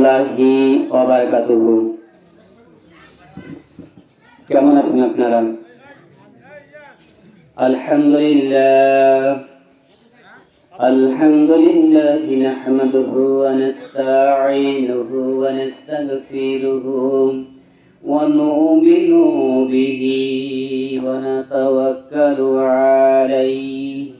রহমতুল্লাহি ওবারাকাতুহু কেমন আছেন আপনারা আলহামদুলিল্লাহ الحمد لله نحمده ونستعينه ونستغفره ونؤمن به ونتوكل عليه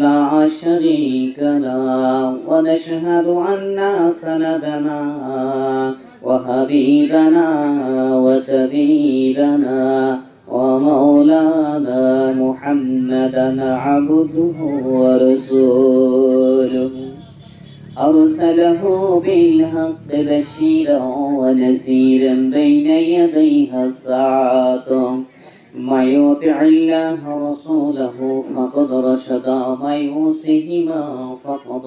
لا شريك له ونشهد أن سندنا وحبيبنا وطبيبنا ومولانا محمدا عبده ورسوله. أرسله بالحق بشيرا ونذيرا بين يديها الساعة. من يطع الله ورسوله فقد رشد من يوصيهما فقد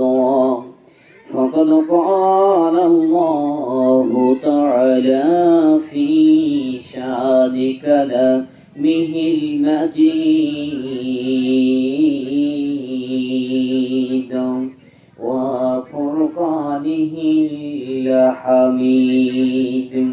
فقد قال الله تعالى في شان كلامه المجيد وفرقانه الحميد.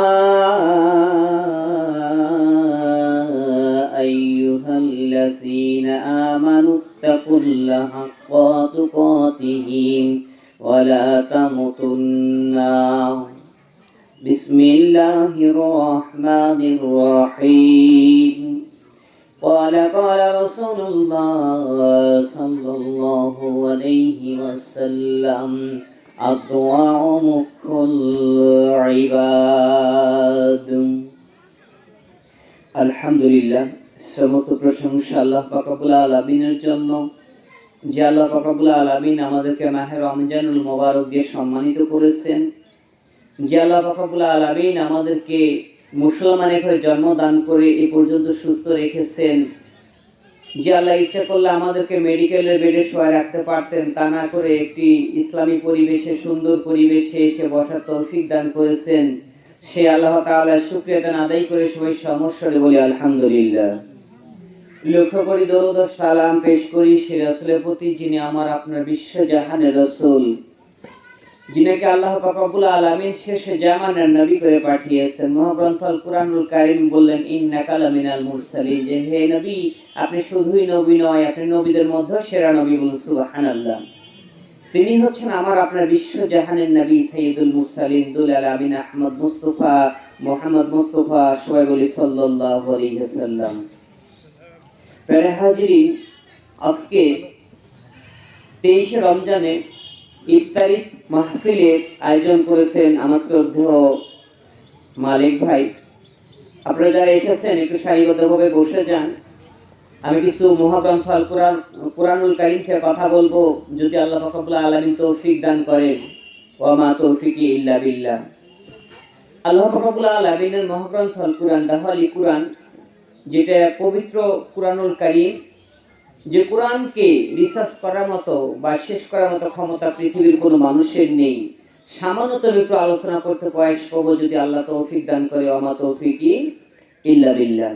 আল্লাহ আলমিনের জন্য। যে আল্লাহ পাকাবুল আলমিন আমাদেরকে মাহের রমজানুল মোবারক দিয়ে সম্মানিত করেছেন। যে আল্লাহ পাকাবুল আলমিন আমাদেরকে মুসলমানের ঘরে জন্মদান করে এ পর্যন্ত সুস্থ রেখেছেন। যে আল্লাহ ইচ্ছা করলে আমাদেরকে মেডিকেলের বেডে শোয়া রাখতে পারতেন, তা না করে একটি ইসলামী পরিবেশে, সুন্দর পরিবেশে এসে বসার তৌফিক দান করেছেন। সে আল্লাহ তাআলার শুকরিয়া দান আদায় করে সবাই সমস্যারে বলি আলহামদুলিল্লাহ। লক্ষ্য করি, দরুদ সালাম পেশ করি সে রাসূলের প্রতি যিনি আমার আপনার বিশ্ব জাহানের রাসূল। যিনাকে আল্লাহ পাকাবুল আলামিন শেষে জামানের নবী করে পাঠিয়েছেন। মহাগ্রন্থ আল কুরআনুল কারীম বললেন, ইন্নাকা লামিনাল মুরসালিন। যে, হে নবী, আপনি শুধুই নবী নয়, আপনি নবীদের মধ্যে সেরা নবী বলুন, সুবহানাল্লাহ। তিনি হচ্ছেন আমার আপনার বিশ্ব জাহানের নবী সৈয়দুল মুরসালিন দুল আলামিন আহমদ মুস্তফা, মোহাম্মদ মুস্তফা সোহেব আলী সাল্লাল্লাহু আলাইহি ওয়াসাল্লাম আজকে তেইশে রমজানে ইফতারি মাহফিলের আয়োজন করেছেন আমার শ্রদ্ধেয় মালিক ভাই। আপনারা যারা এসেছেন, একটু সারিবদ্ধভাবে বসে যান। আমি কিছু মহাগ্রন্থ আল কোরআন, কোরআনুল থেকে কথা বলব, যদি আল্লাহ ফাকাবুল্লাহ আলামিন তৌফিক দান করেন। ওয়া মা তৌফিকি ইল্লা বিল্লাহ। আল্লাহ ফাকাবুল্লাহ আলামিনের মহাগ্রন্থ আল কোরআন, দাহালি কোরআন যেটা পবিত্র কোরআনুল কারিম, যে কোরআনকে রিসার্চ করার মতো বা শেষ করার মতো ক্ষমতা পৃথিবীর কোনো মানুষের নেই। সামান্যতম একটু আলোচনা করতে প্রয়াস পাবো যদি আল্লাহ তৌফিক দান করে অমা তৌফিকি ইল্লা বিল্লাহ।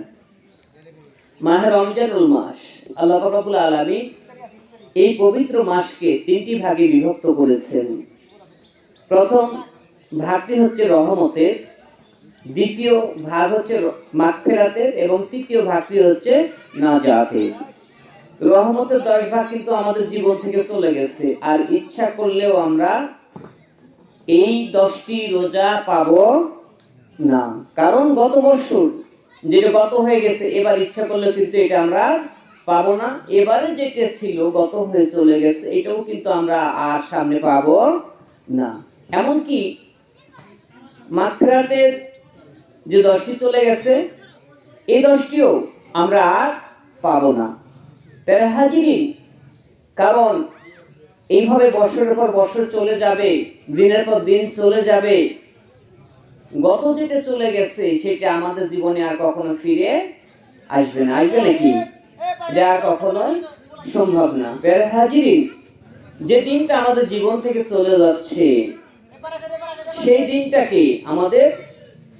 মাহে রমজানুল মাস, আল্লাহ রাব্বুল আলামিন এই পবিত্র মাসকে তিনটি ভাগে বিভক্ত করেছেন। প্রথম ভাগটি হচ্ছে রহমতের দ্বিতীয় ভাগ হচ্ছে মাগফিরাতের এবং তৃতীয় ভাগটি হচ্ছে নাজাতের। রহমতের দশ ভাগ কিন্তু আমাদের জীবন থেকে চলে গেছে, আর ইচ্ছা করলেও আমরা এই দশটি রোজা পাব না। কারণ গত বছর যেটা গত হয়ে গেছে, এবার ইচ্ছা করলে কিন্তু এটা আমরা পাবো না। এবারে যেটা ছিল গত হয়ে চলে গেছে, এটাও কিন্তু আমরা আর সামনে পাবো না। এমনকি মাখরাতের যে দশটি চলে গেছে, এই দশটিও আমরা আর পাবো না। প্যারা হাজিরিন, কারণ এইভাবে বছরের পর বছর চলে যাবে, দিনের পর দিন চলে যাবে, গত যেটা চলে গেছে, সেটা আমাদের জীবনে আর কখনো ফিরে আসবে না। আসবে নাকি? এটা আর কখনোই সম্ভব না। প্যারা হাজিরিন, যে দিনটা আমাদের জীবন থেকে চলে যাচ্ছে, সেই দিনটাকে আমাদের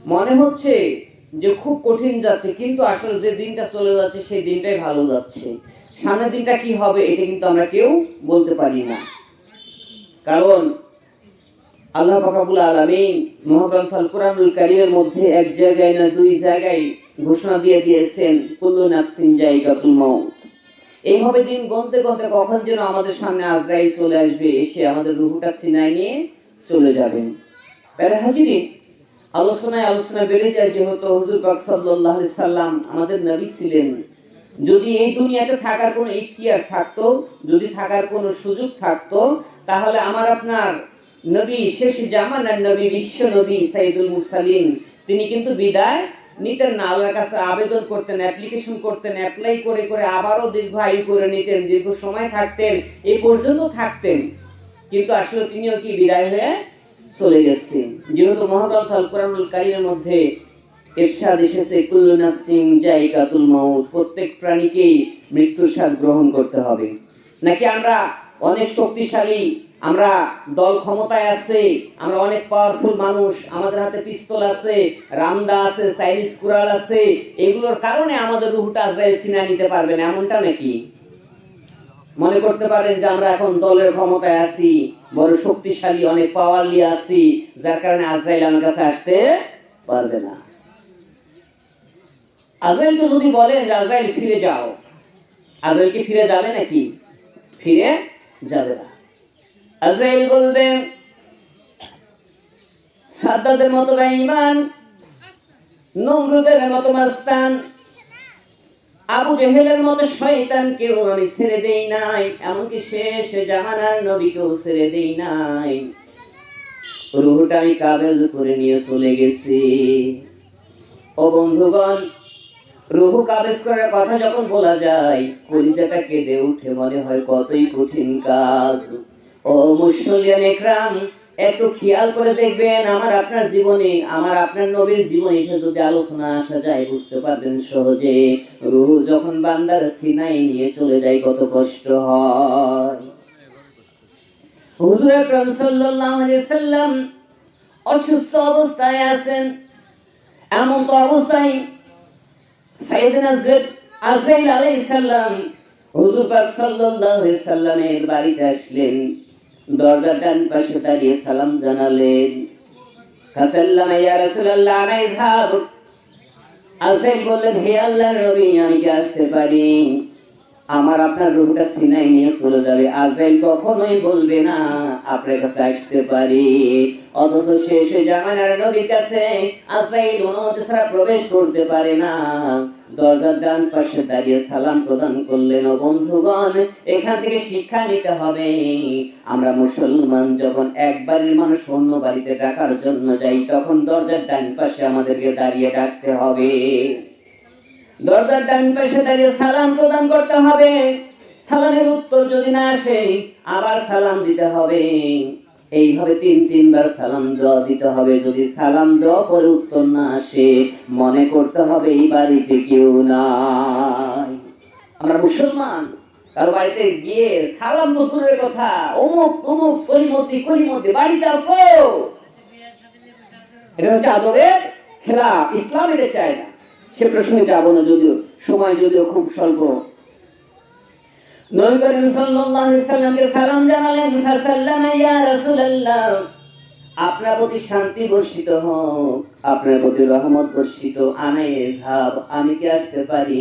মনে হচ্ছে যে খুব কঠিন যাচ্ছে, কিন্তু আসলে যে দিনটা চলে যাচ্ছে, সেই দিনটাই ভালো যাচ্ছে। সামনের দিনটা কি হবে, এটা কিন্তু আমরা কেউ বলতে পারি না। কারণ আল্লাহ পাকাবুল আলমিন মহাগ্রন্থ কোরআনুল কারিমের মধ্যে এক জায়গায় না দুই জায়গায় ঘোষণা দিয়ে দিয়েছেন, কুল্লু নাফসিন জায়গাতুল মউত। এইভাবে দিন গনতে গনতে কখন যেন আমাদের সামনে আজরাইল চলে আসবে, এসে আমাদের রুহুটা সিনাই নিয়ে চলে যাবেন প্যারা হাজিরি আলোচনায় আলোচনা বেড়ে যায় যেহেতু হুজুর পাক আলাইহি সাল্লাম আমাদের নবী ছিলেন। যদি এই দুনিয়াতে থাকার কোনো ইখতিয়ার থাকতো, যদি থাকার কোনো সুযোগ থাকতো, তাহলে আমার আপনার নবী, শেষ জামানার নবী, বিশ্ব নবী সাইদুল মুরসালিন, তিনি কিন্তু বিদায় নিতেন না। আল্লাহর কাছে আবেদন করতেন অ্যাপ্লিকেশন করতেন অ্যাপ্লাই করে করে আবারও দীর্ঘ আয়ু করে নিতেন, দীর্ঘ সময় থাকতেন এই পর্যন্ত থাকতেন। কিন্তু আসলে তিনিও কি বিদায় হয়ে চলে গেছেন যেহেতু মহাগ্রন্থ আল কোরআনুল কারিমের মধ্যে এরশাদ এসেছে জায়গাতুল মাউত, প্রত্যেক প্রাণীকেই মৃত্যুর স্বাদ গ্রহণ করতে হবে। নাকি আমরা অনেক শক্তিশালী, আমরা দল ক্ষমতায় আছে, আমরা অনেক পাওয়ারফুল মানুষ, আমাদের হাতে পিস্তল আছে, রামদা আছে কুরাল আছে, এগুলোর কারণে আমাদের রুহুটা সিনা নিতে পারবে না এমনটা নাকি? মনে করতে পারেন যে আমরা এখন দলের ক্ষমতায় আছি বড় শক্তিশালী অনেক পাওয়ারলি আছি, যার কারণে আজরাইল আমার কাছে আসতে পারবে না। আজরাইল তো যদি বলেন যে আজরাইল ফিরে যাও, আজরাইল কি ফিরে যাবে নাকি? ফিরে যাবে না। আজরাইল বলবে, সাদ্দাদের মতো বেঈমান, নমরুদের মতো মাস্তান আবু জেহেলের মতো শয়তানকেও আমি ছেড়ে দেই নাই, এমনকি শেষ জামানার নবীকেও ছেড়ে দেই নাই। রুহটা আমি কাবেজ করে নিয়ে চলে গেছি। ও বন্ধুগণ, রুহু কাবেজ করার কথা যখন বলা যায়, কলিজাটা কেঁদে উঠে মনে হয় কতই কঠিন কাজ। ও মুসলিয়ান একরাম একটু খেয়াল করে দেখবেন, আমার আপনার জীবনে, আমার আপনার নবীর জীবনে যদি আলোচনা আসা যায়, বুঝতে পারবেন সহজে। রুহু যখন বান্দার সিনাই নিয়ে চলে যায়, কত কষ্ট হয়। সাল্লাল্লাহু আলাইহি সাল্লাম অসুস্থ অবস্থায় আছেন। এমন তো অবস্থায় সাইয়েদনা জেদ, আজরাইল আলাইহিস সালাম হুজুর পাক সাল্লাল্লাহু আলাইহি সাল্লামের বাড়িতে আসলেন। দরজার ডান পাশে দাঁড়িয়ে সালাম জানালেন। ফাসাল্লাম ইয়া রাসূলুল্লাহ আলাইহি বললেন, হে আল্লাহর নবী, আমি কি আসতে পারি? আমার আপনার রূহটা সিনাই নিয়ে চলে যাবে। আজরাইল কখনোই বলবে না, আপনার কাছে আসতে পারি। অথচ শেষ জামানার নবীর কাছে আজরাইল অনুমতি ছাড়া প্রবেশ করতে পারে না। দরজার ডান পাশে দাঁড়িয়ে সালাম প্রদান করলেন বন্ধুগণ, এখান থেকে শিক্ষা নিতে হবে। আমরা মুসলমান, যখন এক বাড়ির মানুষ অন্য বাড়িতে ডাকার জন্য যাই, তখন দরজার ডান পাশে আমাদেরকে দাঁড়িয়ে ডাকতে হবে। দরজার ডান পাশে দাঁড়িয়ে সালাম প্রদান করতে হবে। সালামের উত্তর যদি না আসে, আবার সালাম দিতে হবে। এইভাবে তিন, তিনবার সালাম দেওয়া দিতে হবে। যদি সালাম দেওয়া পরে উত্তর না আসে, মনে করতে হবে এই বাড়িতে কেউ নাই। আমরা মুসলমান, কারও বাড়িতে গিয়ে সালাম তো দূরের কথা। অমুক অমুক সলিমতি কলিমতি বাড়িতে আসো। এটা হচ্ছে আদরের খেলা ইসলাম এটা চায় না সে প্রসঙ্গে যাব না যদিও, সময় যদিও খুব স্বল্প। আপনার প্রতি শান্তি বর্ষিত হোক, আপনার প্রতি রহমত বর্ষিত আনাই ঝাব আমি কি আসতে পারি?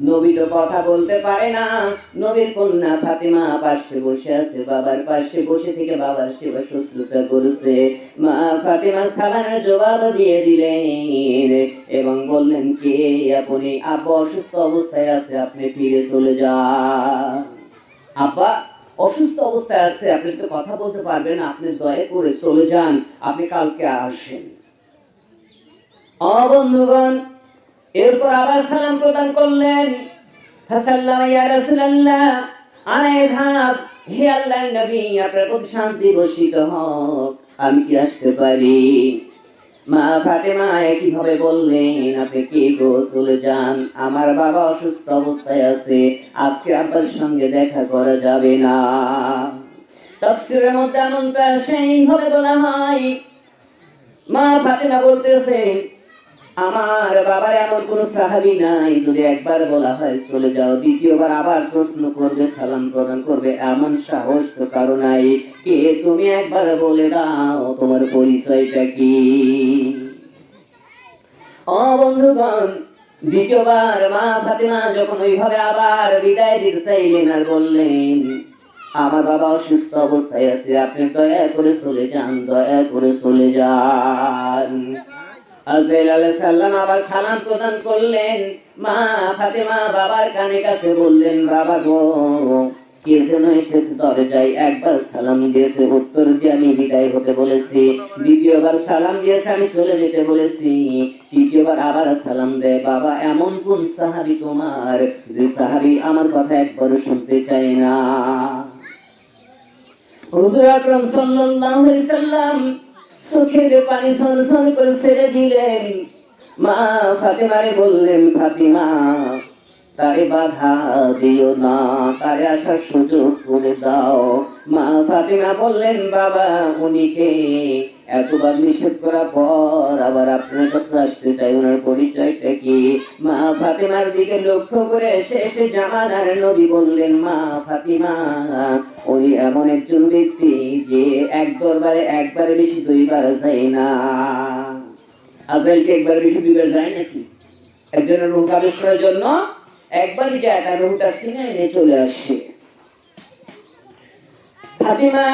নবী তো কথা বলতে পারে না। নবীর কন্যা ফাতেমা পাশে বসে আছে, বাবার পাশে বসে থেকে বাবার সেবা শুশ্রূষা করছে। মা ফাতেমা সালামের জবাব দিয়ে দিলেন এবং বললেন, কে আপনি? আব্বা অসুস্থ অবস্থায় আছে, আপনি ফিরে চলে যান। আব্বা অসুস্থ অবস্থায় আছে, আপনি সাথে কথা বলতে পারবেন আপনি দয়া করে চলে যান, আপনি কালকে আসেন। অবন্ধুগণ এরপর আবার সালাম প্রদান করলেন। ফাসাল্লাম ইয়া রাসূলুল্লাহ। হে আল্লাহর নবী, আপনার প্রতি শান্তি বর্ষিত হোক, আমি কি আসতে পারি? মা ফাতেমা একইভাবে বললেন, আপনি কি গো যান? আমার বাবা অসুস্থ অবস্থায় আছে, আজকে আপনার সঙ্গে দেখা করা যাবে না। তাফসীরের মধ্যে এমনটা সেইভাবে বলা হয়। মা ফাতেমা বলতেছে আমার বাবার এমন কোন সাহাবি নাই, যদি একবার বলা হয় চলে যাও, দ্বিতীয়বার আবার প্রশ্ন করবে, সালাম প্রদান করবে, এমন সাহস তো কারও নাই। কে তুমি একবার বলে দাও, তোমার পরিচয়টা কি? ও বন্ধুগণ, দ্বিতীয়বার মা ফাতেমা যখন ওইভাবে আবার বিদায় দিতে চাইলেন আর বললেন, আমার বাবা অসুস্থ অবস্থায় আছে, আপনি দয়া করে চলে যান, দয়া করে চলে যান। উত্তর দিয়ে আমি বিদায় হতে বলেছি। দ্বিতীয়বার সালাম দিয়েছে, আমি চলে যেতে বলেছি। তৃতীয়বার আবার সালাম দেয়, বাবা, এমন কোন সাহাবি তোমার যে সাহাবি আমার কথা একবারও শুনতে চায় না? হুজুর আকরাম সাল্লাল্লাহু আলাইহি সাল্লাম চোখের পানি ঝরঝর করে ছেড়ে দিলেন। মা ফাতেমারে বললেন, ফাতিমা, তারে বাধা দিও না, তারে আসার সুযোগ করে দাও। মা ফাতিমা বললেন, বাবা, উনিকে এতবার নিষেধ করার পর আবার আপনার কাছে আসতে চাই, ওনার পরিচয়টা কি? মা ফাতিমার দিকে লক্ষ্য করে শেষে জামানার নবী বললেন, মা ফাতিমা, ওই এমন একজন ব্যক্তি যে এক দরবারে একবারে বেশি দুইবার যায় না। আজরাইলকে একবার বেশি দুইবার যায় নাকি? একজনের রুহ কাবেজ করার জন্য একবারই যায়, তার রুহটা সিনে এনে চলে আসে। ফাতিমা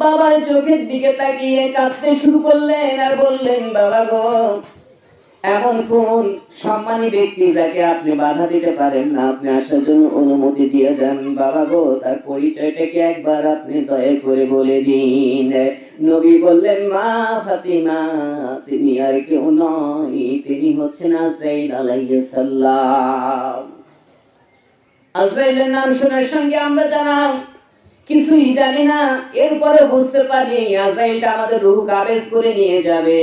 বাবার চোখের দিকে তাকিয়ে কাঁদতে শুরু করলেন আর বললেন, বাবা গো এমন কোন সম্মানী ব্যক্তি যাকে আপনি বাধা দিতে পারেন না, আপনি আসার জন্য অনুমতি দিয়ে দেন বাবা গো, তার পরিচয়টাকে একবার আপনি দয়া করে বলে দিন। নবী বললেন, মা ফাতিমা, তিনি আর কেউ নয়, তিনি হচ্ছেন আজরাইল আলাইহিস আজরাইলের নাম শোনার সঙ্গে আমরা জানাম কিছুই জানি না এরপরে বুঝতে পারি আজরাইলটা আমাদের রুহ কাবেজ করে নিয়ে যাবে।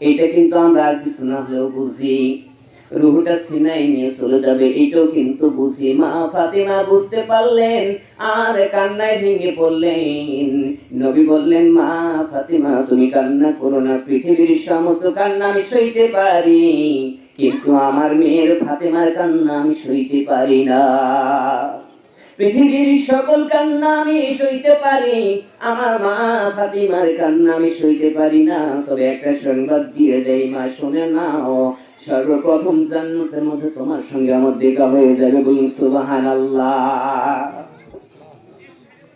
এটা কিন্তু আমরা আর কিছু না হলেও বুঝি। রুহটা সিনাই নিয়ে চলে যাবে এটাও কিন্তু বুঝি। মা ফাতিমা বুঝতে পারলেন, আর কান্নায় ভেঙে পড়লেন। নবী বললেন, মা ফাতিমা, তুমি কান্না করো না, পৃথিবীর সমস্ত কান্না আমি সইতে পারি, কিন্তু আমার মেয়ের ফাতেমার কান্না আমি সইতে পারি না। পৃথিবীর সকল কান্না আমি সইতে পারি, আমার মা ফাতিমার কান্না আমি সইতে পারি না। তবে একটা সংবাদ দিয়ে দেই, মা, শুনে নাও। সর্বপ্রথম জান্নাতের মধ্যে তোমার সঙ্গে আমার দেখা হয়ে যাবে বলুন সুবাহান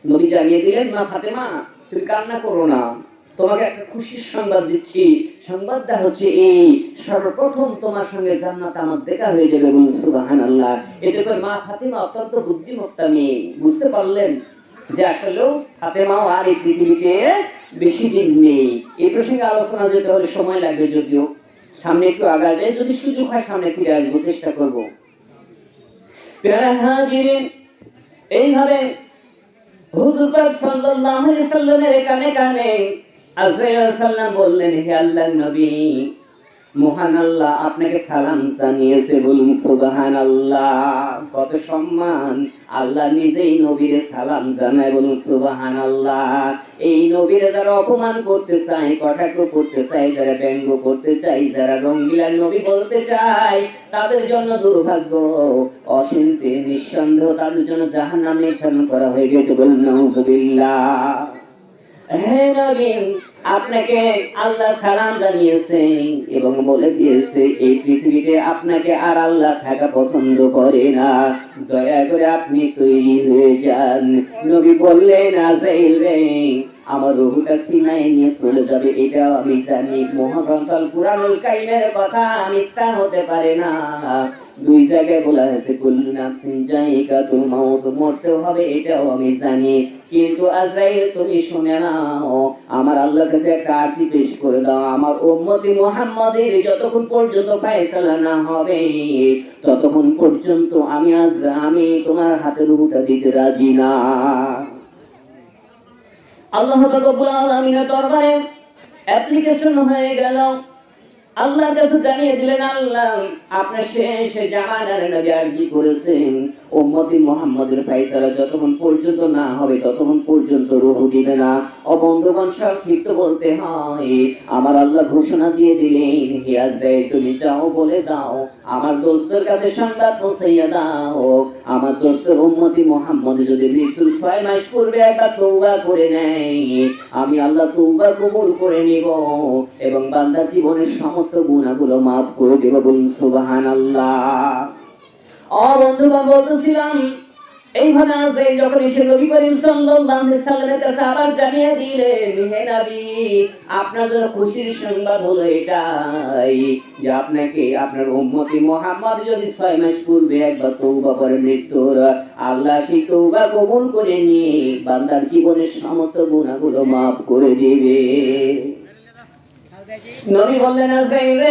নবী জানিয়ে দিলেন, মা ফাতেমা, তুমি কান্না করো না। তোমাকে একটা খুশির সংবাদ দিচ্ছি। সংবাদটা হচ্ছে এই, সর্বপ্রথম তোমার সঙ্গে জান্নাত আমার দেখা হয়ে যাবে বলুন সুবাহান আল্লাহ এতে করে মা ফাতেমা অত্যন্ত বুদ্ধিমত্তা মেয়ে। বুঝতে পারলেন যে আসলেও ফাতেমাও আর এই পৃথিবীতে বেশি দিন নেই। এই প্রসঙ্গে আলোচনা যেতে হলে সময় লাগবে যদিও। সামনে একটু আগা যায় যদি সুযোগ হয় সামনে ফিরে আসব, চেষ্টা করব। এইভাবে হুজুর পাক সাল্লাল্লাহু আলাইহি সাল্লামের কানে কানে আজরাইল সাল্লাম বললেন, হে আল্লাহর নবী, মহান আল্লাহ আপনাকে সালাম জানিয়েছে বলুন সুবহান আল্লাহ কত সম্মান। আল্লাহ নিজেই নবীরে সালাম জানায় বলুন সুবহান আল্লাহ এই নবীরে যারা অপমান করতে চায়, কটাক্ষ করতে চায়, যারা ব্যঙ্গ করতে চায়, যারা রঙ্গিলা নবী বলতে চায়, তাদের জন্য দুর্ভাগ্য। অশান্তি নিঃসন্দেহ তাদের জন্য জাহান্নাম নির্ধারণ করা হয়ে গেছে বলুন, নাউজুবিল্লাহ। হে নবী, আপনাকে আল্লাহ সালাম জানিয়েছেন এবং বলে দিয়েছে, এই পৃথিবীতে আপনাকে আর আল্লাহ থাকা পছন্দ করে না। দয়া করে আপনি তৈরি হয়ে যান। নবী বললেন, আজাইল রে আমার রুহুটা সিনাই নিয়ে চলে যাবে, এটাও আমি জানি। মহাগ্রন্থ আল কুরআনুল কারীমের কথা মিথ্যা হতে পারে না। দুই জায়গায় বলা হয়েছে, কুল্লু নাফসিন জায়গাতুল মাউত, মরতেও হবে, এটাও আমি জানি। কিন্তু আজরাইল, তুমি শুনে নাও, আমার আল্লাহর কাছে একটা আর্জি পেশ করে দাও। আমার উম্মতি মুহাম্মাদের যতক্ষণ পর্যন্ত ফয়সালা না হবে, ততক্ষণ পর্যন্ত আমি আজ, আমি তোমার হাতে রুহুটা দিতে রাজি না। আল্লাহ রাব্বুল আলামিনের দরবারে অ্যাপ্লিকেশন হয়ে গেল। আল্লাহর কাছে জানিয়ে দিলেন, আল্লাহ, আপনার শেষ জামানার নবী কি করেছেন? উম্মতি মুহাম্মদের ফয়সালা যতক্ষণ পর্যন্ত না হবে, ততক্ষণ পর্যন্ত রূহ দিবে না। ও বন্ধুগণ সংক্ষিপ্ত বলতে হয়, আমার আল্লাহ ঘোষণা দিয়ে দিলেন, হে আজরাইল, তুমি যাও বলে দাও। আমার দোস্তের কাছে সংবাদ পৌঁছাইয়া দাও। আমার দোস্তের উম্মতি মুহাম্মদ যদি মৃত্যুর ছয় মাস পূর্বে একবার তৌবা করে নেয়, আমি আল্লাহ তৌবা কবুল করে নিব এবং বান্দা জীবনের সমস্ত গুণাগুলো মাফ করে দেব বলুন, সুবহানাল্লাহ। ও বলতেছিলাম, এইভাবে আজরাইল যখন এসে নবী করিম সাল্লাল্লাহু আলাইহি সাল্লামের কাছে আবার জানিয়ে দিলেন, হে নবী, আপনার জন্য খুশির সংবাদ হলো এটাই যে আপনাকে আপনার উম্মতি মুহাম্মদ যদি ছয় মাস পূর্বে একবার করে মৃত্যুর আল্লাহ সেই কবুল করে নিয়ে বান্দার জীবনের সমস্ত গুনাহগুলো মাফ করে দিবে। নবী বললেন আজরাইল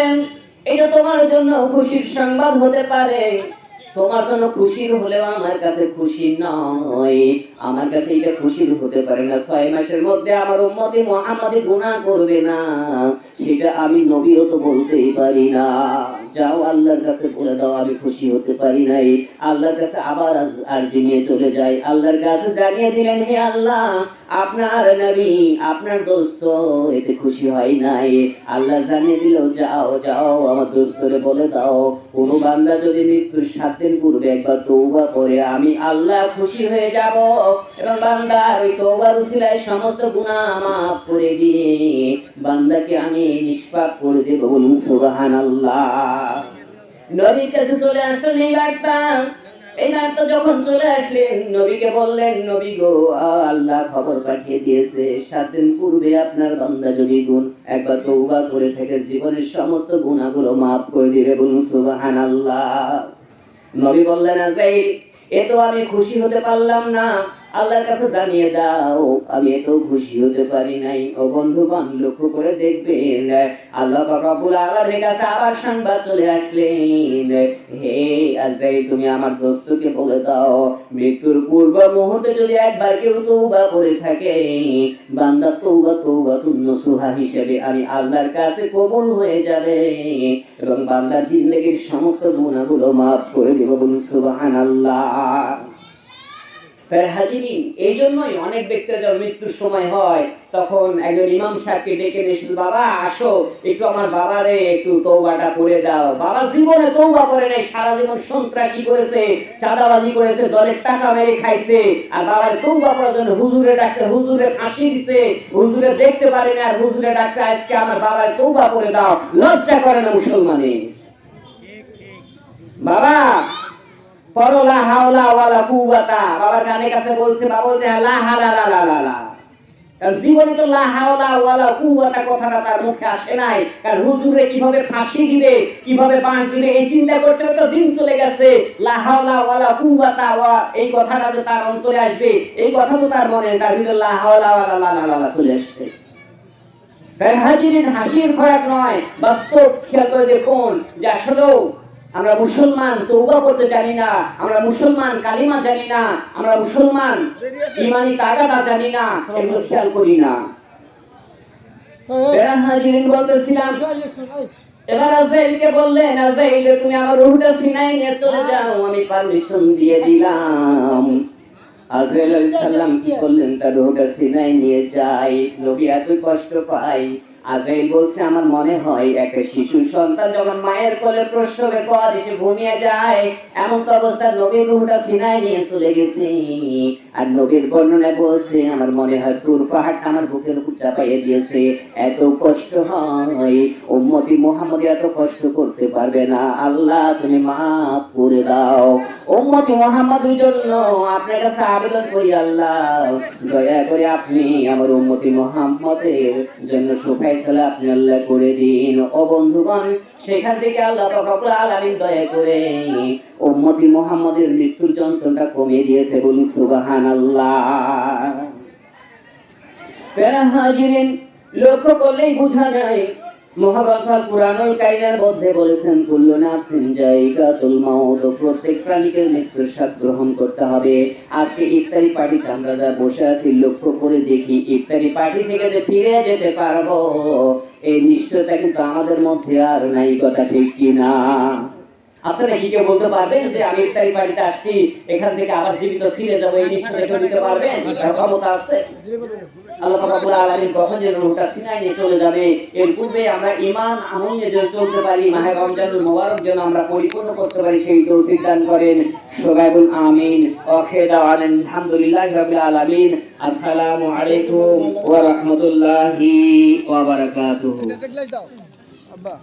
এটা তোমার জন্য খুশির সংবাদ হতে পারে। তোমার জন্য খুশির হলেও আমার কাছে খুশি নয়। আমার কাছে এটা খুশির হতে পারে না। ছয় মাসের মধ্যে আমার উম্মতি মুহাম্মাদি গুনাহ করবে না। সেটা আমি নবীও তো বলতেই পারি না। যাও আল্লাহর কাছে বলে দাও, আমি খুশি হতে পারি নাই। আল্লাহর কাছে আবার আরজি নিয়ে চলে যাই। আল্লাহর কাছে জানিয়ে দিলেন, হে আল্লাহ আপনার নবী আপনার দোস্ত, এতে খুশি হয় নাই। আল্লাহ জানিয়ে দিল, যাও যাও, আমার দোস্তরে বলে দাও। কোনো বান্দা যদি মৃত্যুর সাত দিন পূর্বে একবার তৌবা করে, আমি আল্লাহ খুশি হয়ে যাব। এবং বান্দার ওই তৌবার উসিলায় সমস্ত গুনাহ মাফ করে দিয়ে বান্দাকে আমি নিষ্পাপ করে দেবো বলুন, সুবহানাল্লাহ। নবীর কাছে চলে আসলেন এই বার্তা। এই বার্তা যখন চলে আসলেন, নবীকে বললেন, নবী গো, আল্লাহ খবর পাঠিয়ে দিয়েছে, সাত দিন পূর্বে আপনার বান্দা যদি গুণ, একবার করে থেকে জীবনের সমস্ত গুণাগুলো মাফ করে দিবে বলুন, সুবহানাল্লাহ। নবী বললেন এ তো আমি খুশি হতে পারলাম না। আল্লাহর কাছে জানিয়ে দাও, আমি এত খুশি হতে পারি নাই। ও বন্ধুগণ, লক্ষ্য করে দেখবেন, আল্লাহ রব্বুল আলামিনের কাছে আবার সংবাদ চলে আসলেন। আজরাইল, তুমি আমার দোস্তকে বলে দাও, মৃত্যুর পূর্ব মুহূর্তে যদি একবার কেউ তৌবা করে থাকে, বান্দা তৌবা তৌবা নসুহা হিসেবে আমি আল্লাহর কাছে কবুল হয়ে যাবে, এবং বান্দার জিন্দগির সমস্ত গুণাগুলো মাফ করে দেব বলুন সুবহানাল্লাহ। এই জন্যই অনেক ব্যক্তিরা যখন মৃত্যুর সময় হয়, তখন একজন ইমাম সাহেবকে ডেকে নিয়ে শুধু, বাবা, আসো, একটু আমার বাবারে একটু তৌবাটা করে দাও। বাবা জীবনে তৌবা করে নাই, সারা জীবন সন্ত্রাসী করেছে, চাঁদাবাজি করেছে, দলের টাকা মেরে খাইছে, আর বাবার তৌবা করার জন্য হুজুরে ডাকছে, হুজুরে ফাঁসি দিছে, হুজুরে দেখতে পারে না, আর হুজুরে ডাকছে, আজকে আমার বাবার তৌবা করে দাও, লজ্জা করে না মুসলমানে বাবা কথাটা তার চলে অন্তরে আসবে, এই কথা তো তার মনে তার ভিতরে লা হাওলা চলে আসছে। হাসির খয়াক নয়, বাস্তব খেয়াল করে দেখুন যে আসলেও আমরা মুসলমান তৌবা করতে জানি না। আমরা মুসলমান, কালিমা জানি না। আমরা মুসলমান, ইমানি তাগাদা জানি না। এগুলো খেয়াল করি না। বলতেছিলাম, এবার বললেন তুমি আমার রুহটা সিনাই নিয়ে চলে যাও, আমি পারমিশন দিয়ে দিলাম। আজরাইল আলাইহিস সালাম কি করলেন? তার রুহটা সিনাই নিয়ে যায়। নবী এত কষ্ট পায় আজরাইল বলছে, আমার মনে হয় একটা শিশু সন্তান যখন মায়ের কোলে প্রসবের পর এসে ঘুমিয়ে যায়, এমন তো অবস্থা নবীর রুহটা সিনাই নিয়ে চলে গেছে। আর নবীর বর্ণনায় বলছে, আমার মনে হয় তোর পাহাড়টা আমার বুকের উপর চাপাইয়ে দিয়েছে। এত কষ্ট হয়, উম্মতি মোহাম্মদ এত কষ্ট করতে পারবে না। আল্লাহ, তুমি মাফ করে দাও। উম্মতি জন্য আপনার কাছে আবেদন করি, আল্লাহ, দয়া করে আপনি আমার উম্মতি মোহাম্মদের জন্য সুফাইসালা আপনি আল্লাহ করে দিন। ও বন্ধুগণ, সেখান থেকে আল্লাহ রব্বুল আলামিন দয়া করে উম্মতি মোহাম্মদের মৃত্যুর যন্ত্রণটা কমিয়ে দিয়েছে বলুন হাজিরিন, লক্ষ্য করলেই বোঝা যায় কাইনার মধ্যে বলেছেন প্রত্যেক প্রাণীকে মৃত্যুর গ্রহণ করতে হবে। আজকে ইফতারি পার্টিতে আমরা যা বসে আছি, লক্ষ্য করে দেখি, ইফতারি পার্টি থেকে যে ফিরে যেতে পারব, এই নিশ্চয়তা কিন্তু আমাদের মধ্যে আর নাই, কথা ঠিক কিনা? আছে নাকি কেউ বলতে পারবেন যে আমি ইফতারি বাড়িতে আসছি, এখান থেকে আবার জীবিত ফিরে যাব, এই দিতে পারবেন? ক্ষমতা আছে? আল্লাহ রাব্বুল আলামিন কখন যে সিনাই নিয়ে চলে যাবে, এর পূর্বে আমরা ঈমান আমল নিয়ে যেন চলতে পারি, মাহে রমজানুল মুবারক যেন আমরা পরিপূর্ণ করতে পারি, সেই তৌফিক দান করেন। আমিন। ওকে দাওয়ান, আলহামদুলিল্লাহি রাব্বিল আলামিন। আসসালামু আলাইকুম ওয়া রাহমাতুল্লাহি ওয়া বারাকাতুহু। আব্বা।